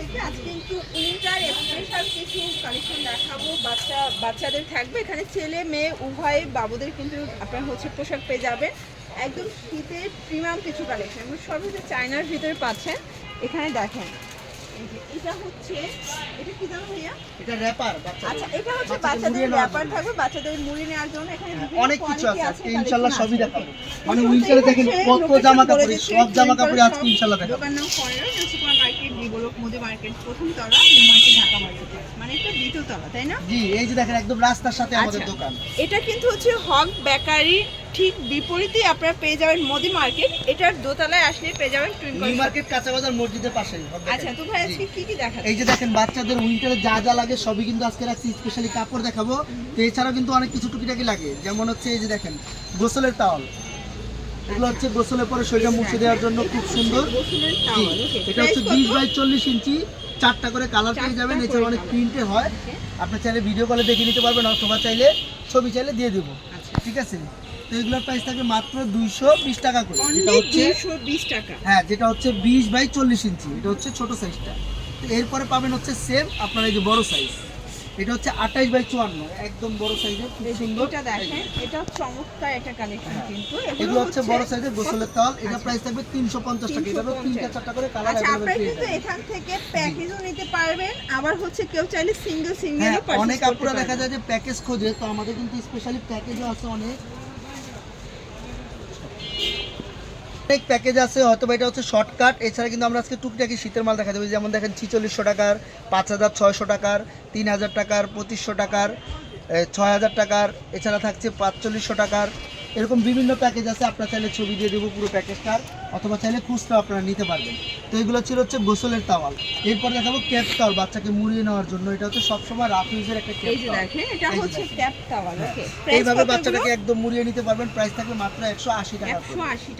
থেকে আজকে একটু উইন্টার স্পেশাল কিছু কালেকশন দেখাবো। বাচ্চা, বাচ্চাদের থাকবে। এখানে ছেলে, মেয়ে, উভয় বাবুদের কিন্তু আপনার হচ্ছে পোশাক পেয়ে যাবেন। একদম শীতের প্রিমিয়াম কিছু কালেকশন সব হচ্ছে চায়নার ভিতরে পাচ্ছেন। এখানে দেখেন এই যে এটা হচ্ছে এটা কি জানো ভাইয়া? এটা র্যাপার আচ্ছা এটা হচ্ছে বাচ্চাদের বাচ্চাদের মুড়িয়ে নেওয়ার ব্যাপার জন্য। থাকবে বাচ্চাদের মুড়ি নেওয়ার জন্য। এখানে হ্যাঁ, অনেক কিছু আছে আজকে সবই দেখাবো। মানে উইন্টারে দেখেন কত জামা কাপড় সব জামা কাপড় আজকে shop, দেখাবো। দোকান নাম ফরেনার সুপার মার্কেট বিবলক মুদি মার্কেট প্রথম তলা নিউ মার্কেট ঢাকা মার্কেট মানে এটা দ্বিতীয় তলা তাই না? জি এই যে দেখেন একদম রাস্তার সাথে আমাদের আচ্ছা। দোকান। এটা কিন্তু হচ্ছে হক বেকারি ঠিক বিপরীতে আপনারা পেয়ে যাবেন মোদি মার্কেট। এটার দোতলায় আসলে পেয়ে যাবেন নিউ মার্কেট কাঁচা বাজার মসজিদের পাশেই। আচ্ছা তো ভাই আজকে কি কি দেখা এই যে দেখেন বাচ্চাদের উইন্টারে যা যা লাগে সবই কিন্তু আজকে রাখছি। স্পেশালি কাপড় দেখাবো। তো এছাড়াও কিন্তু অনেক কিছু টুকিটাকি লাগে। যেমন হচ্ছে এই যে দেখেন গোসলের তাওয়াল এগুলো হচ্ছে গোসলের পরে শরীরটা মুছে দেওয়ার জন্য খুব সুন্দর। এটা হচ্ছে? বিশ বাই চল্লিশ ইঞ্চি। চারটা করে কালার পেয়ে যাবেন। এছাড়া অনেক। প্রিন্টে হয়। Okay. আপনি চাইলে ভিডিও কলে দেখে নিতে পারবেন অথবা চাইলে ছবি চাইলে দিয়ে দেবো। আচ্ছা। ঠিক আছে? তো এগুলোর প্রাইস মাত্র দুইশো বিশ টাকা করে। যেটা হচ্ছে টাকা। হ্যাঁ যেটা হচ্ছে বিশ বাই চল্লিশ ইঞ্চি। এটা হচ্ছে ছোট সাইজটা তো এরপরে পাবেন হচ্ছে সেম আপনার এই যে বড় সাইজ এটা হচ্ছে আঠাইশ বাই চুয়ান্ন। একদম বড় সাইজের খুব সুন্দর। এটা দেখেন এটা চমৎকার একটা কালেকশন হ্যাঁ। কিন্তু। এগুলো হচ্ছে বড় সাইজের গোসলের তাল। এটা প্রাইস থাকবে তিনশো পঞ্চাশ টাকা। এটা 350 তিনটা চারটা করে কালার আচ্ছা আপনারা কিন্তু এখান থেকে প্যাকেজও নিতে পারবেন। আবার হচ্ছে কেউ চাইলে সিঙ্গেল হ্যাঁ সিঙ্গেলও অনেক আপুরা দেখা যায় যে প্যাকেজ খোঁজে। তো আমাদের কিন্তু স্পেশালি প্যাকেজও আছে অনেক। অনেক প্যাকেজ আছে হয়তো এটা হচ্ছে শর্টকাট এছাড়া কিন্তু আমরা আজকে টুকটাকি শীতের মাল দেখা দেবো। যেমন দেখেন ছিচল্লিশশো টাকার পাঁচ হাজার ছয়শো টাকার তিন হাজার টাকার, পঁচিশশো টাকার ছয় হাজার টাকার, এছাড়া থাকছে পাঁচচল্লিশশো টাকার। এরকম বিভিন্ন প্যাকেজ আছে, আপনার চাইলে ছবি দিয়ে দেবো পুরো প্যাকেজটার অথবা চাইলে খুচরা আপনারা নিতে পারবেন। তো এগুলো ছিল হচ্ছে গোসলের তাওয়াল এরপর দেখাবো ক্যাপ তাওয়াল বাচ্চাকে মুড়িয়ে নেওয়ার জন্য। এটা হচ্ছে সবসময় রাফ ইউজের একটা ক্যাপ এই যে দেখেন এটা হচ্ছে ক্যাপ টাওয়াল ওকে। এইভাবে বাচ্চাটাকে একদম মুড়িয়ে নিতে পারবেন। প্রাইস থাকবে মাত্র একশো আশি টাকা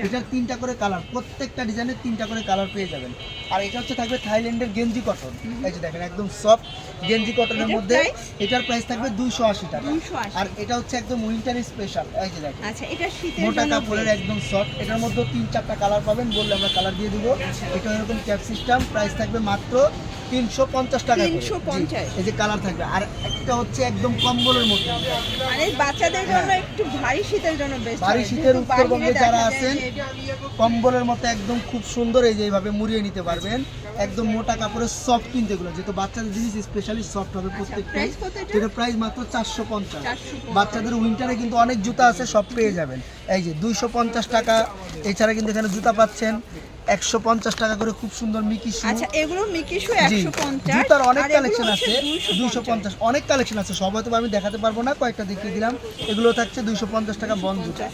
এটার তিনটা করে কালার প্রত্যেকটা ডিজাইনের তিনটা করে কালার পেয়ে যাবেন। আর এটা হচ্ছে থাকবে থাইল্যান্ডের গেঞ্জি কটন। এই যে দেখেন একদম সফট গেঞ্জি কটনের মধ্যে এটার প্রাইস থাকবে দুশো আশি টাকা। আর এটা হচ্ছে একদম উইন্টার স্পেশাল। এই যে দেখেন। আচ্ছা এটা শীতের মোটা কাপড়ের একদম সফট। এটার মধ্যে তিন চারটা কালার পাবেন বললে আমরা কালার দিয়ে দিব। এটা এরকম ক্যাপ সিস্টেম প্রাইস থাকবে মাত্র তিনশো পঞ্চাশ টাকা তিনশো পঞ্চাশ। এই যে কালার থাকবে। আর একটা হচ্ছে একদম কম্বলের মধ্যে মানে বাচ্চাদের জন্য একটু ভারী শীতের জন্য হ্যাঁ। ভারী শীতের উত্তরবঙ্গে যারা আছেন কম্বলের মতো একদম খুব সুন্দর এই যে এইভাবে মুড়িয়ে নিতে পারবেন। একদম মোটা কাপড়ের সফট কিনতে এগুলো। যেহেতু বাচ্চাদের জিনিস স্পেশালি সফট হবে প্রত্যেকটাই। প্রাইস যেটা প্রাইস মাত্র চারশো পঞ্চাশ। বাচ্চাদের উইন্টারে কিন্তু অনেক জুতা আছে সব পেয়ে যাবেন। এই যে দুইশো পঞ্চাশ টাকা। এছাড়া কিন্তু এখানে জুতা পাচ্ছেন একশো পঞ্চাশ টাকা করে খুব সুন্দর মিকি শু আচ্ছা এগুলো একশো পঞ্চাশ। জুতার অনেক কালেকশন আছে 250 দুইশো পঞ্চাশ। অনেক কালেকশন আছে সব হয়তো আমি দেখাতে পারব না কয়েকটা দেখিয়ে দিলাম। এগুলো থাকছে দুইশো পঞ্চাশ টাকা বন জুতা।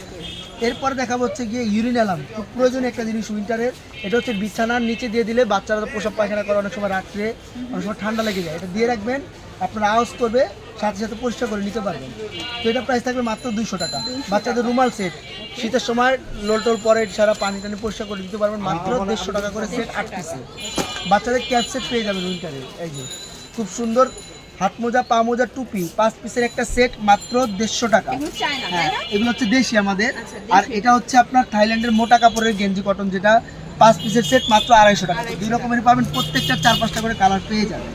এরপরে দেখাবো হচ্ছে গিয়ে ইউরিন অ্যালাম খুব প্রয়োজনীয় একটা জিনিস উইন্টারের এটা হচ্ছে বিছানার নিচে দিয়ে দিলে বাচ্চারা তো পোশাক পায়খানা করে অনেক সময় রাত্রে অনেক সময় ঠান্ডা লেগে যায়। এটা দিয়ে রাখবেন আপনার আওয়াজ করবে সাথে সাথে পরিষ্কার করে নিতে পারবেন। তো এটা প্রাইস থাকবে মাত্র দুইশো টাকা। বাচ্চাদের রুমাল সেট শীতের সময় লোল টোল পরে সারা পানি টানি পরিষ্কার করে দিতে পারবেন মাত্র দেড়শো টাকা করে সেট আট পিসে বাচ্চাদের ক্যাপ সেট পেয়ে যাবেন উইন্টারে এই যে খুব সুন্দর হাত মোজা পা মোজা টুপি পাঁচ পিসের একটা সেট মাত্র দেড়শো টাকা। এগুলো হ্যাঁ এগুলো হচ্ছে দেশি আমাদের। আচ্ছা, আর এটা হচ্ছে আপনার থাইল্যান্ডের মোটা কাপড়ের গেঞ্জি কটন যেটা পাঁচ পিসের সেট মাত্র আড়াইশো টাকা। দুই রকমের পাবেন প্রত্যেকটা চার পাঁচটা করে কালার পেয়ে যাবেন।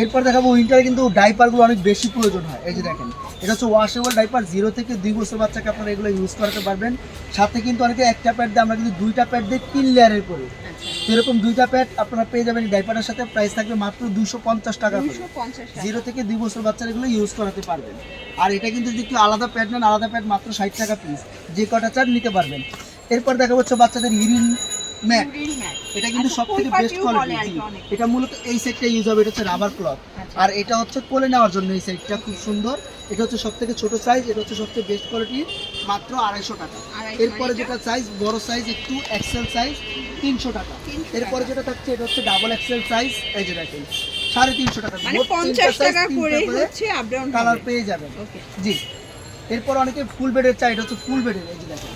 এরপর দেখাবো উইন্টারে কিন্তু ডাইপারগুলো অনেক বেশি প্রয়োজন হয়। এই যে দেখেন এটা হচ্ছে ওয়াশেবল ডাইপার জিরো থেকে দুই বছর বাচ্চাকে আপনারা এগুলো ইউজ করাতে পারবেন। সাথে কিন্তু অনেকে একটা প্যাড দিয়ে আমরা কিন্তু দুইটা প্যাড দিয়ে তিন লেয়ারের করি। এরকম দুইটা প্যাড আপনারা পেয়ে যাবেন ডাইপারের সাথে। প্রাইস থাকবে মাত্র দুশো পঞ্চাশ টাকা জিরো থেকে দুই বছর বাচ্চারা এগুলো ইউজ করাতে পারবেন। আর এটা কিন্তু যদি একটু আলাদা প্যাড নেন আলাদা প্যাড মাত্র ষাট টাকা পিস যে কটা চান নিতে পারবেন। এরপর দেখা হচ্ছে বাচ্চাদের ইউরিন ম্যাট। এটা কিন্তু সব থেকে বেস্ট কোয়ালিটি। এটা মূলত এই সাইডটা ইউজ হবে এটা হচ্ছে রাবার ক্লথ আচ্ছা। আর এটা হচ্ছে কোলে নেওয়ার জন্য এই সাইডটা খুব সুন্দর। এটা হচ্ছে সব থেকে ছোট সাইজ এটা হচ্ছে সবথেকে বেস্ট কোয়ালিটি মাত্র আড়াইশো টাকা। এরপরে যেটা সাইজ বড় সাইজ একটু এক্সেল সাইজ তিনশো টাকা। এরপরে যেটা থাকছে এটা হচ্ছে ডাবল এক্সেল সাইজ এই যে দেখেন সাড়ে তিনশো টাকা। মানে মোট তিনটা পঞ্চাশ টাকা করে করে হচ্ছে কালার পেয়ে যাবেন। জি। এরপর অনেকে ফুল বেডের চাই এটা হচ্ছে ফুল বেডের এই যে দেখেন।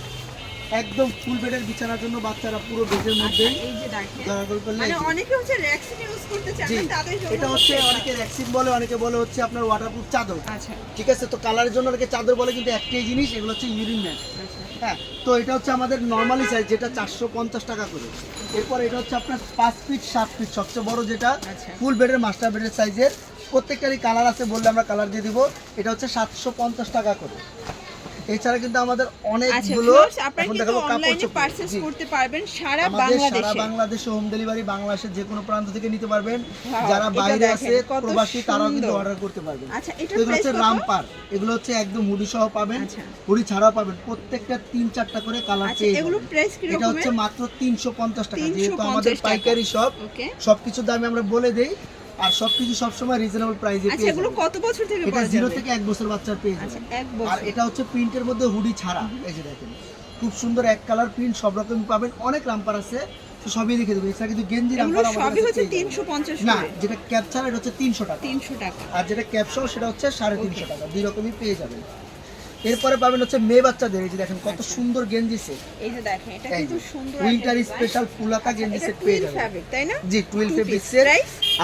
একদম ফুল বেডের বিছানার জন্য বাচ্চারা পুরো বেডের মধ্যে করলে মানে এই যে- অনেকে হচ্ছে র্যাক্সিন ইউজ করতে চান তাদের জন্য এটা হচ্ছে অনেকে ভ্যাকসিন বলে অনেকে বলে হচ্ছে আপনার ওয়াটারপ্রুফ চাদর। আচ্ছা। ঠিক আছে তো কালারের জন্য অনেকে চাদর বলে কিন্তু একটাই জিনিস এগুলো হচ্ছে ইউরিন ম্যাট আচ্ছা। হ্যাঁ তো এটা হচ্ছে আমাদের নর্মালি সাইজ যেটা চারশো পঞ্চাশ টাকা করে। এরপর এটা হচ্ছে আপনার পাঁচ ফিট সাত ফিট সবচেয়ে বড় যেটা আচ্ছা। ফুল বেডের মাস্টার বেডের সাইজের প্রত্যেকটারই কালার আছে বললে আমরা কালার দিয়ে দিব। এটা হচ্ছে সাতশো পঞ্চাশ টাকা করে। এছাড়া কিন্তু আমাদের আচ্ছা অনেকগুলো আপনারা কিন্তু অনলাইনে পারচেজ করতে পারবেন সারা আমাদের সারা বাংলাদেশে। বাংলাদেশে হোম ডেলিভারি বাংলাদেশের যে কোনো প্রান্ত থেকে নিতে পারবেন। যারা বাইরে আছে প্রবাসী তারাও কিন্তু অর্ডার করতে পারবেন। আচ্ছা এগুলো হচ্ছে রামপার। এগুলো হচ্ছে একদম হুডি সহ পাবেন। আচ্ছা। হুডি ছাড়াও পাবেন। প্রত্যেকটা তিন চারটা করে কালার আচ্ছা পেয়ে এগুলো প্রাইস কি এটা হচ্ছে মাত্র তিনশো পঞ্চাশ টাকা যেহেতু আমাদের পাইকারি সব ওকে সবকিছুর দামে আমরা বলে দেই। আর সবকিছু সবসময় রিজনেবল প্রাইসে আচ্ছা এগুলো কত বছর থেকে এটা যায় জিরো থেকে এক বছর বাচ্চার পেয়ে আচ্ছা 1 বছর। আর এটা হচ্ছে প্রিন্টের মধ্যে হুডি ছাড়া। এই যে দেখেন খুব সুন্দর এক কালার প্রিন্ট সব রকম পাবেন অনেক রামপার আছে তো সবই দেখে দেবো এছাড়া কিন্তু গেঞ্জি রামপার আমাদের সবই হচ্ছে পেয়ে যাবেন। তিনশো পঞ্চাশ না যেটা ক্যাপচার এটা হচ্ছে তিনশো টাকা। তিনশো টাকা। আর যেটা ক্যাপসহ সেটা হচ্ছে সাড়ে তিনশো টাকা। দুই রকমই পেয়ে যাবেন। এরপরে পাবেন হচ্ছে মেয়ে বাচ্চাদের এই যে দেখেন কত সুন্দর গেঞ্জি সেট এই যে দেখেন এটা কিন্তু সুন্দর উইন্টার স্পেশাল ফুলাকা গেঞ্জি সেট পেয়ে যাবেন। তাই না? জি টুয়েলভ Two piece, ফেব্রিক্সের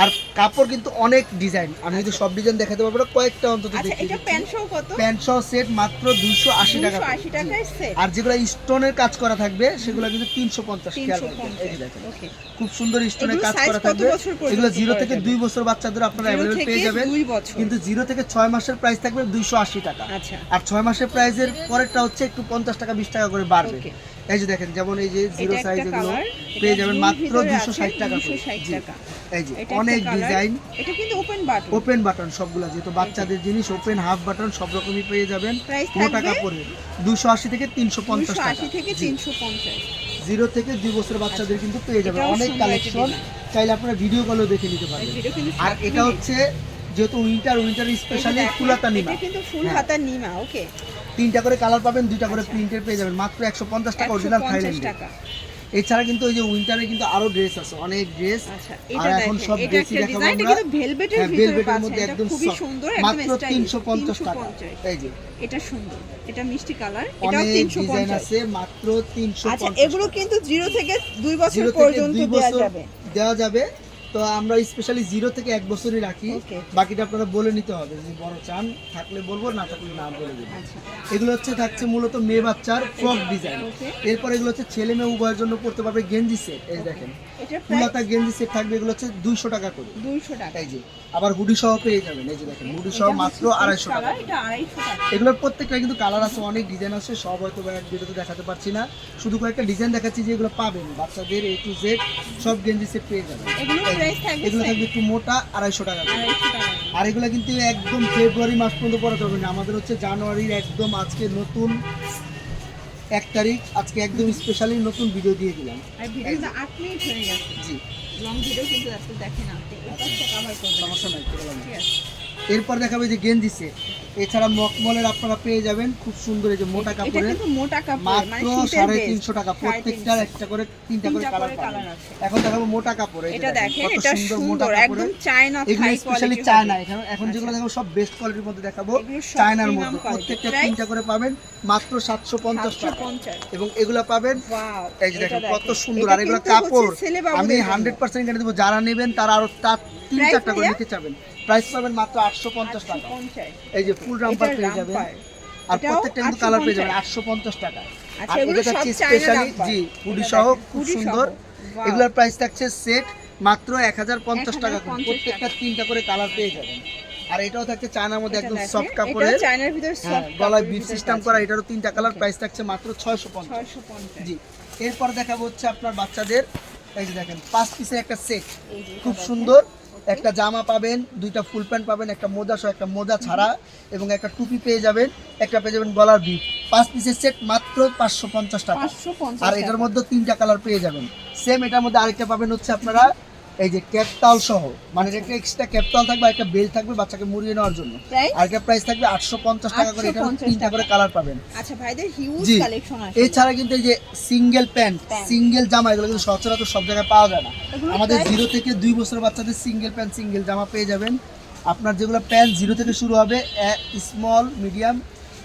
আর কাপড় কিন্তু অনেক ডিজাইন আমি যদি সব ডিজাইন দেখাতে পারব না কয়েকটা অন্তত আচ্ছা দেখিয়ে এটা প্যান্ট সহ কত? প্যান্ট সহ সেট মাত্র দুইশো আশি টাকা দুশো করে। আশি জি। টাকায় সেট আর যেগুলো স্টোনের কাজ করা থাকবে সেগুলো কিন্তু তিনশো পঞ্চাশ খেয়াল তিনশো রাখবেন। এই যে দেখেন। ওকে খুব সুন্দর স্টোনের কাজ করা থাকবে। এগুলো জিরো করা থেকে যাবে? দুই বছর বাচ্চাদের আপনারা থেকে পেয়ে যাবেন। কিন্তু জিরো থেকে ছয় মাসের প্রাইস থাকবে দুইশো আশি টাকা। আচ্ছা। আর ছয় মাসের প্রাইসের পরেরটা হচ্ছে একটু পঞ্চাশ টাকা বিশ টাকা করে বাড়বে। এই যে দেখেন যেমন এই যে জিরো সাইজ এগুলো পেয়ে যাবেন মাত্র দুশো ষাট টাকা দুশো করে। ষাট জি। টাকা। এই যে অনেক ডিজাইন এটা কিন্তু ওপেন বাটন ওপেন বাটন সবগুলো যেহেতু বাচ্চাদের জিনিস ওপেন হাফ বাটন সব রকমই পেয়ে যাবেন। মোটা থাকবে? কাপড়ের দুশো আশি থেকে তিনশো পঞ্চাশ দুশো টাকা। আশি থেকে জি। তিনশো পঞ্চাশ। জিরো থেকে দুই বছর বাচ্চাদের কিন্তু পেয়ে যাবেন। অনেক কালেকশন চাইলে আপনারা ভিডিও কলও দেখে নিতে পারবেন। আর এটা হচ্ছে যেহেতু উইন্টার উইন্টার স্পেশালি ফুলাতা নিমা। কিন্তু ফুল হ্যাঁ। হাতার নিমা ওকে। তিনটা করে কালার পাবেন দুইটা করে আচ্ছা। প্রিন্টের পেয়ে যাবেন। মাত্র একশো পঞ্চাশ টাকা অরিজিনাল থাইল্যান্ড এছাড়া কিন্তু ওই যে উইন্টারে কিন্তু আরও ড্রেস আছে অনেক ড্রেস আচ্ছা আর এখন সব এটা ড্রেসই দেখাবো আমরা। কিন্তু ভেলভেটের হ্যাঁ ভেলভেটের মধ্যে একদম খুবই সুন্দর মাত্র একদম তিনশো পঞ্চাশ টাকা। এই যে। এটা সুন্দর এটা মিষ্টি কালার অনেক তিনশো ডিজাইন আছে মাত্র তিনশো আচ্ছা এগুলো কিন্তু জিরো থেকে দুই বছর পর্যন্ত দেওয়া যাবে। দেওয়া যাবে। তো আমরা স্পেশালি জিরো থেকে এক বছরই রাখি। বাকিটা আপনারা বলে নিতে হবে যে বড় চান থাকলে বলব না থাকলে না বলে দেবো। আচ্ছা। এগুলো হচ্ছে থাকছে মূলত মেয়ে বাচ্চার ফ্রক ডিজাইন. এরপর এগুলো হচ্ছে ছেলে মেয়ে উভয়ের জন্য পড়তে পারবে গেঞ্জি সেট এই দেখেন। ফুলাতা গেঞ্জি সেট থাকবে এগুলো হচ্ছে দুইশো টাকা করে। দুইশো টাকা। এই যে আবার হুডি সহ পেয়ে যাবেন এই যে দেখেন হুডি সহ মাত্র আড়াইশো টাকা। এগুলোর প্রত্যেকটা কিন্তু কালার আছে অনেক ডিজাইন আছে সব হয়তো এক ভিডিওতে দেখাতে পারছি না। শুধু কয়েকটা ডিজাইন দেখাচ্ছি যে এগুলো পাবেন বাচ্চাদের এ টু জেড সব গেঞ্জি সেট পেয়ে যাবেন। প্রাইস থাকবে এগুলো থাকবে একটু মোটা আড়াইশো টাকা। করে। আড়াইশো টাকা। আর এগুলো কিন্তু একদম ফেব্রুয়ারি মাস পর্যন্ত পড়াতে হবে না। আমাদের হচ্ছে জানুয়ারির একদম আজকে নতুন এক তারিখ আজকে একদম স্পেশালি নতুন ভিডিও দিয়ে দিলাম। আর ভিডিওটা আট মিনিট হয়ে গেছে। জি। লং ভিডিও কিন্তু এত দেখেন আপনি এই কভার করবেন সমস্যা নাই ঠিক আছে। এরপর দেখাবে যে গেঞ্জি সেট এছাড়া মকমলের আপনারা পেয়ে যাবেন খুব সুন্দর এই যে মোটা এটা কাপড়ের। কিন্তু মোটা কাপড় মানে মাত্র সাড়ে তিনশো টাকা প্রত্যেকটার একটা করে তিনটা করে কালার পাবেন। আছে। এখন দেখাবো মোটা কাপড় এটা দেখেন কত এটা মোটা সুন্দর একদম কাপড়ের চায়না এগুলো স্পেশালি চায়না এখানে এখন যেগুলো আচ্ছা। দেখাবো সব বেস্ট কোয়ালিটির মধ্যে দেখাবো চায়নার মধ্যে। প্রত্যেকটা তিনটা করে পাবেন মাত্র সাতশো পঞ্চাশ টাকা। এবং এগুলো পাবেন এই যে দেখেন কত সুন্দর। আর এগুলো কাপড় আমি। হান্ড্রেড পার্সেন্ট গ্যারান্টি দেবো যারা নেবেন তারা আরও তিন চারটা করে নিতে চাবেন। প্রাইস পাবেন মাত্র আটশো পঞ্চাশ টাকা। এই যে ফুল রাম্পার পেয়ে যাবেন। আর প্রত্যেকটা কিন্তু কালার পেয়ে যাবেন আটশো পঞ্চাশ। টাকা। আচ্ছা, আর এটা থাকছে স্পেশালি জি হুডি সহ খুব সুন্দর। এগুলোর প্রাইস থাকছে সেট মাত্র এক হাজার পঞ্চাশ টাকা করে। প্রত্যেকটা তিনটা করে কালার পেয়ে যাবেন। আর এটাও থাকছে চায়নার মধ্যে একদম সফট কাপড়ের। চায়নার ভিতর হ্যাঁ গলায় বিট সিস্টেম করা এটারও তিনটা কালার প্রাইস থাকছে মাত্র ছয়শো পঞ্চাশ। জি এরপর দেখাবো হচ্ছে আপনার বাচ্চাদের এই যে দেখেন পাঁচ পিসের একটা সেট খুব সুন্দর। একটা জামা পাবেন দুইটা ফুল প্যান্ট পাবেন একটা মোজা সহ একটা মোজা ছাড়া এবং একটা টুপি পেয়ে যাবেন একটা পেয়ে যাবেন গলার বিট পাঁচ পিসের সেট মাত্র পাঁচশো পঞ্চাশ টাকা। আর এটার মধ্যে তিনটা কালার পেয়ে যাবেন। সেম এটার মধ্যে আরেকটা পাবেন হচ্ছে আপনারা এই যে ক্যাপটাল সহ মানে একটা এক্সট্রা ক্যাপটাল থাকবে একটা বেল থাকবে বাচ্চাকে মুড়িয়ে নেওয়ার জন্য। আর একটা প্রাইস থাকবে আটশো পঞ্চাশ টাকা করে এটা তিনটা করে কালার পাবেন। আচ্ছা ভাইদের হিউজ কালেকশন আছে। এছাড়া কিন্তু এই যে সিঙ্গেল প্যান্ট সিঙ্গেল জামা এগুলো কিন্তু সচরাচর সব জায়গায় পাওয়া যায় না। আমাদের? জিরো থেকে দুই বছর বাচ্চাদের সিঙ্গেল প্যান্ট সিঙ্গেল জামা পেয়ে যাবেন। আপনার যেগুলো প্যান্ট জিরো থেকে শুরু হবে স্মল মিডিয়াম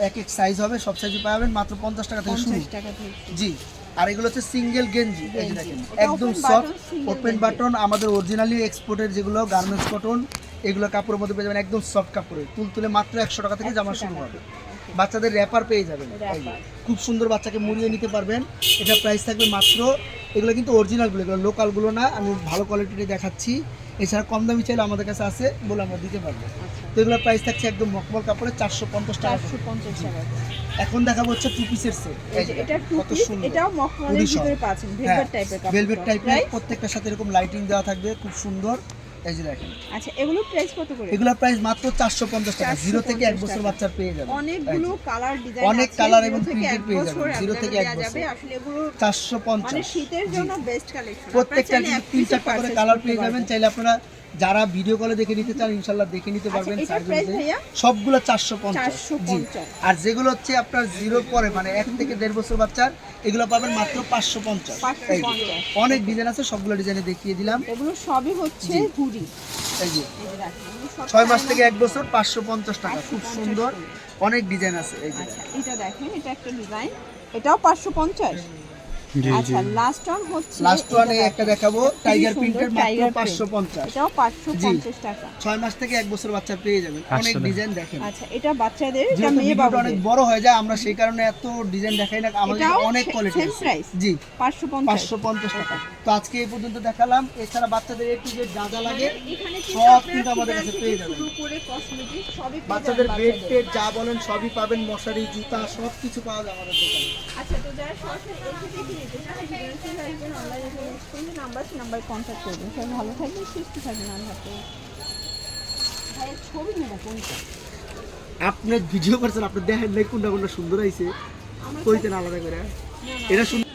এক এক সাইজ হবে সব সাইজে পাবেন মাত্র পঞ্চাশ টাকা থেকে শুরু। 50 টাকা থেকে জি। আর এগুলো হচ্ছে সিঙ্গেল গেঞ্জি এই গেঞ্জি। দেখেন একদম সফট ওপেন বাটন আমাদের অরিজিনালি এক্সপোর্টের যেগুলো গার্মেন্টস কটন এগুলো কাপড়ের মধ্যে পেয়ে যাবেন একদম সফট কাপড়ে তুল তুলে মাত্র একশো টাকা থেকে জামা শুরু হবে। বাচ্চাদের র্যাপার পেয়ে যাবেন খুব সুন্দর বাচ্চাকে মুড়িয়ে নিতে পারবেন এটা প্রাইস থাকবে মাত্র এগুলো কিন্তু অরিজিনালগুলো এগুলো লোকালগুলো না আমি ভালো কোয়ালিটিতে দেখাচ্ছি। এছাড়া কম দামি চাইলে আমাদের কাছে আছে বলে আমরা দিতে পারব। আচ্ছা। তো এগুলোর প্রাইস থাকছে একদম মকমল কাপড়ে চারশো পঞ্চাশ টাকা চারশো পঞ্চাশ টাকা এখন দেখাবো হচ্ছে টু পিসের সেট এটা কত সুন্দর। এটাও মকমলের ভিতরে পাচ্ছেন ভেলভেট টাইপের কাপড়। ভেলভেট টাইপের প্রত্যেকটার সাথে এরকম লাইটিং দেওয়া থাকবে খুব সুন্দর। এই যে দেখেন। আচ্ছা এগুলো প্রাইস কত করে? প্রাইস মাত্র পঞ্চাশ টাকা। 450 জিরো থেকে এক বছর টাকা। বাচ্চার পেয়ে যাবে। অনেকগুলো কালার ডিজাইন অনেক কালার এবং printed পেয়ে থেকে বছর। আসলে এগুলো চারশো মানে শীতের জন্য বেস্ট কালেকশন প্রত্যেকটা কিন্তু তিন চারটা করে কালার পেয়ে যাবেন। চাইলে আপনারা যারা ভিডিও কলে দেখে নিতে চান ইনশাল্লাহ দেখে নিতে পারবেন আচ্ছা। ভাইয়া? সবগুলো চারশো পঞ্চাশ। 450 আর যেগুলো হচ্ছে আপনার জিরো পরে মানে এক থেকে দেড় বছর বাচ্চার এগুলো পাবেন মাত্র পাঁচশো পঞ্চাশ। 550 অনেক ডিজাইন আছে সবগুলো ডিজাইনে দেখিয়ে দিলাম। এগুলো সবই হচ্ছে জি। হুডি। এই যে ছয় মাস থেকে এক বছর পাঁচশো পঞ্চাশ টাকা। খুব সুন্দর। অনেক ডিজাইন আছে এই যে। আচ্ছা এটা দেখেন এটা একটা ডিজাইন এটাও পাঁচশো পঞ্চাশ। আচ্ছা লাস্ট ওয়ান হচ্ছে লাস্ট ওয়ানে একটা দেখাবো টাইগার প্রিন্টের মাত্র এটাও টাকা। ছয় মাস থেকে এক বছর বাচ্চা পেয়ে যাবেন। অনেক ডিজাইন দেখেন। আচ্ছা এটা বাচ্চাদের এটা মেয়ে ভিডিওটা অনেক বড় হয়ে যায় আমরা সেই কারণে এত ডিজাইন দেখাই না আমাদের অনেক? জি পাঁচশো পঞ্চাশ। পাঁচশো পঞ্চাশ টাকা। তো আজকে এই পর্যন্ত দেখালাম। এছাড়া বাচ্চাদের একটু যে যা যা লাগে সব আপনারা কিন্তু আমাদের কাছে পেয়ে যাবেন। শুরু করে কসমেটিক সবই বাচ্চাদের বেড টেড যা বলেন সবই পাবেন মশারি জুতা সব কিছু পাওয়া যায় আমাদের দোকানে। আচ্ছা তো যারা সরাসরি এসে নাম্বার নাম্বার কন্ট্যাক্ট করবেন সবাই ভালো থাকবেন সুস্থ থাকবেন ভাইয়ের ছবি নেব কোনটা আপনি ভিডিও করছেন আপনি দেখেন নাই কোনটা কোনটা সুন্দর হয়েছে আমার কইতেন আলাদা করে। এটা সুন্দর